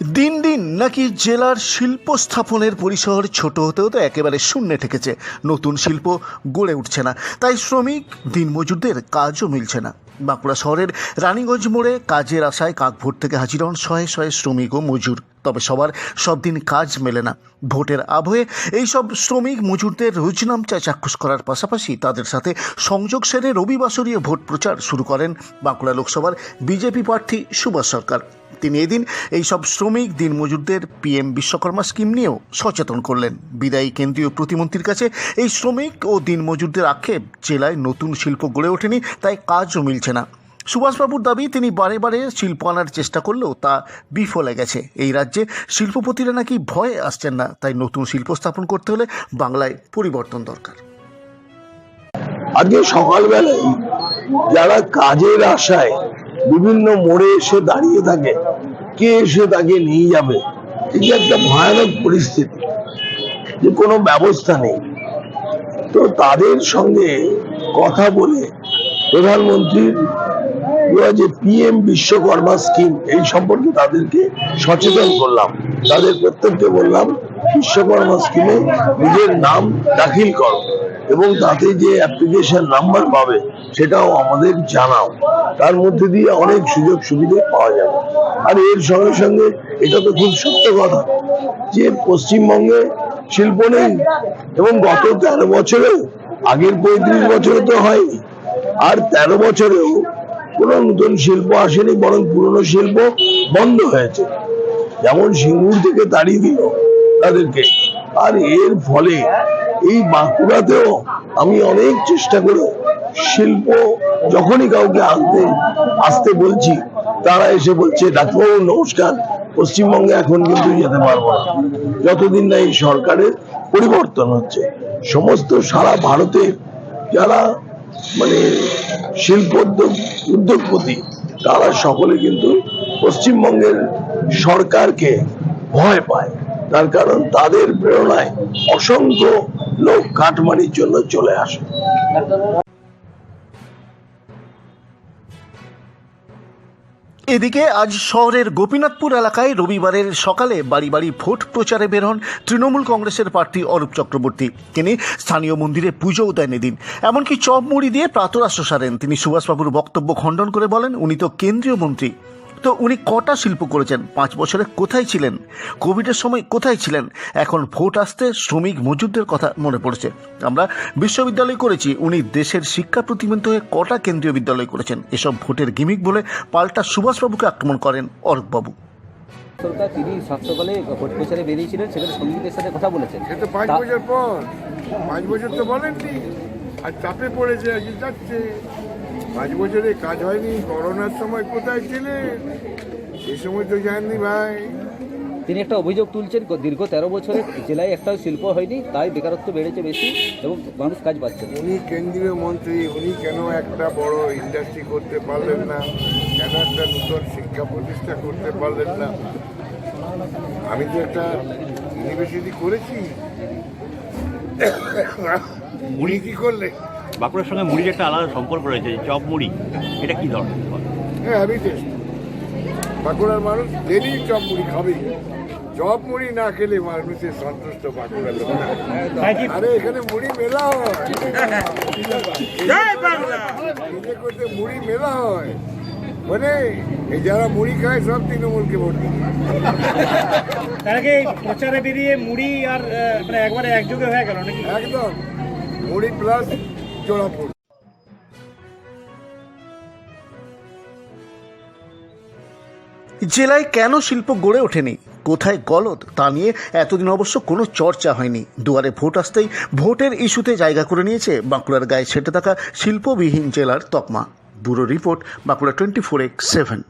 দিন দিন নাকি জেলার শিল্প স্থাপনের পরিসর ছোট হতে হতে একেবারে শূন্যে ঠেকেছে। নতুন শিল্প গড়ে উঠছে না। তাই শ্রমিক, দিনমজুরদের কাজও মিলছে না। বাঁকুড়া শহরের রানীগঞ্জ মোড়ে কাজের আশায় কাকভোট থেকে হাজির হন শয়ে শয়ে শ্রমিক ও মজুর। তবে সবার সব দিন কাজ মেলে না। ভোটের আবহে এইসব শ্রমিক, মজুরদের রোজনামচা চাক্ষুষ করার পাশাপাশি তাদের সাথে সংযোগ সেরে রবিবাসরীয় ভোট প্রচার শুরু করেন বাঁকুড়া লোকসভার বিজেপি প্রার্থী সুভাষ সরকার। তিনি এদিন এই সব শ্রমিক, দিনমজুরদের পিএম বিশ্বকর্মা স্কিম নিয়েও সচেতন করলেন। বিদায়ী কেন্দ্রীয় প্রতিমন্ত্রীর কাছে এই শ্রমিক ও দিনমজুরদের আক্ষেপ, জেলায় নতুন শিল্প গড়ে ওঠেনি, তাই কাজও মিলছে না। সুভাষবাবুর দাবি, তিনি বারে বারে শিল্প আনার চেষ্টা করলেও তা বিফলে গেছে। এই রাজ্যে শিল্পপতিরা নাকি ভয়ে আসছেন না, তাই নতুন শিল্প স্থাপন করতে হলে বাংলায় পরিবর্তন দরকার। আজকে সকালবেলায় যারা কাজের আশায় বিভিন্ন মোড়ে এসে দাঁড়িয়ে থাকে। কে এসে তাকে নিয়ে যাবে? যে একটা ভয়ানক পরিস্থিতি, যে কোনো ব্যবস্থা নেই। তো তাদের সঙ্গে কথা বলে প্রধানমন্ত্রীর যে পিএম বিশ্বকর্মা স্কিম, এই সম্পর্কে তাদেরকে সচেতন করলাম। তাদের প্রত্যেককে বললাম, বিশ্বকর্মা স্কিমে নিজের নাম দাখিল করো। এবং তাতে যে অ্যাপ্লিকেশন নাম্বার পাবে, সেটাও আমাদের জানাও। তার মধ্যে দিয়ে অনেক সুযোগ সুবিধে পাওয়া যাবে। আর এর সঙ্গে সঙ্গে এটা তো খুব সত্য কথা যে পশ্চিমবঙ্গে শিল্প নেই এবং গত তেরো বছরেও, আগের পঁয়ত্রিশ বছরে তো হয়নি আর তেরো বছরেও কোনো নতুন শিল্প আসেনি, বরং পুরনো শিল্প বন্ধ হয়েছে। যেমন সিঙ্গুর থেকে তাড়িয়ে দিল তাদেরকে। আর এর ফলে এই বাঁকুড়াতেও আমি অনেক চেষ্টা করে শিল্প যখনই কাউকে আনতে, আসতে বলছি, তারা এসে বলছে, ডাক্তারবাবু, নমস্কার। পশ্চিমবঙ্গে এখন কিন্তু যেতে পারব না। যতদিন না এই সরকারের পরিবর্তন হচ্ছে। সমস্ত সারা ভারতের যারা মানে শিল্প উদ্যোগপতি, তারা সকলে কিন্তু পশ্চিমবঙ্গের সরকারকে ভয় পায়। তার কারণ তাদের প্রেরণায় অসংখ্য লোক কাটমানির জন্য চলে আসে। এদিকে আজ শহরের গোপীনাথপুর এলাকায় রবিবারের সকালে বাড়ি বাড়ি ভোট প্রচারে বের হন তৃণমূল কংগ্রেসের প্রার্থী অরূপ চক্রবর্তী। তিনি স্থানীয় মন্দিরে পুজোও দেন। এদিন এমনকি চপ মুড়ি দিয়ে প্রাতরাশ্র সারেন। তিনি সুভাষবাবুর বক্তব্য খণ্ডন করে বলেন, উনি তো কেন্দ্রীয় মন্ত্রী। তো উনি কটা শিল্প করেছেন? পাঁচ বছরে কোথায় ছিলেন? কোভিডের সময় কোথায় ছিলেন? এখন ভোট আসতে শ্রমিক মজুরদের কথা মনে পড়ছে। আমরা বিশ্ববিদ্যালয় করেছি উনি দেশের শিক্ষা প্রতিমন্ত্রী হয়ে কটা কেন্দ্রীয় বিদ্যালয় করেছেন। এসব ভোটের গিমিক বলে পাল্টা সুভাষবাবুকে আক্রমণ করেন অরূপবাবু। সরকার তিনি সকালে ভোট প্রচারে বেরিয়েছিলেন সেখানে সঙ্গীতের সাথে কথা বলেছেন। সে তো পাঁচ বছর পর পাঁচ বছর তো বলেননি। আর চাপে পড়েছে আজকে যাচ্ছে। পাঁচ বছরে কাজ হয়নি করোনার সময় কোথায় ছিলেন সে সময় তো যাননি ভাই। তিনি একটা অভিযোগ তুলছেন দীর্ঘ তেরো বছরে জেলায় একটাও শিল্প হয়নি তাই বেকারত্ব বেড়েছে বেশি এবং মানুষ কাজ পাচ্ছে উনি কেন্দ্রীয় মন্ত্রী উনি কেন একটা বড় ইন্ডাস্ট্রি করতে পারলেন না? কেন একটা নতুন শিক্ষা প্রতিষ্ঠা করতে পারলেন না? আমি তো একটা ইউনিভার্সিটি করেছি। উনি কি করলেন? বাঁকুড়ার সঙ্গে মুড়ির একটা আলাদা সম্পর্ক রয়েছে চপ মুড়ি এটা কি ধরনের হ্যাঁ বাঁকুড়ার মানুষ ডেলি চপ মুড়ি খাবে চপ মুড়ি না খেলে মানুষের সন্তুষ্ট বাঁকুড়ার লোক আরে এখানে মুড়ি মেলা হয়। নিজে করতে মুড়ি মেলা হয়। মানে এই যারা মুড়ি খায় সব তৃণমূলকে ভোট দিবে তার আগে প্রচারে বেরিয়ে মুড়ি আর মানে একবারে একযোগে হয়ে গেল নাকি? একদম। মুড়ি প্লাস জোড়াপুর। জেলায় কেন শিল্প গড়ে ওঠেনি? কোথায় গলদ? তা নিয়ে এতদিন অবশ্য কোনো চর্চা হয়নি। দুয়ারে ভোট আসতেই ভোটের ইস্যুতে জায়গা করে নিয়েছে বাঁকুড়ার গায়ে সেটে থাকা শিল্পবিহীন জেলার তকমা। Bureau report, Bankura twenty four x seven.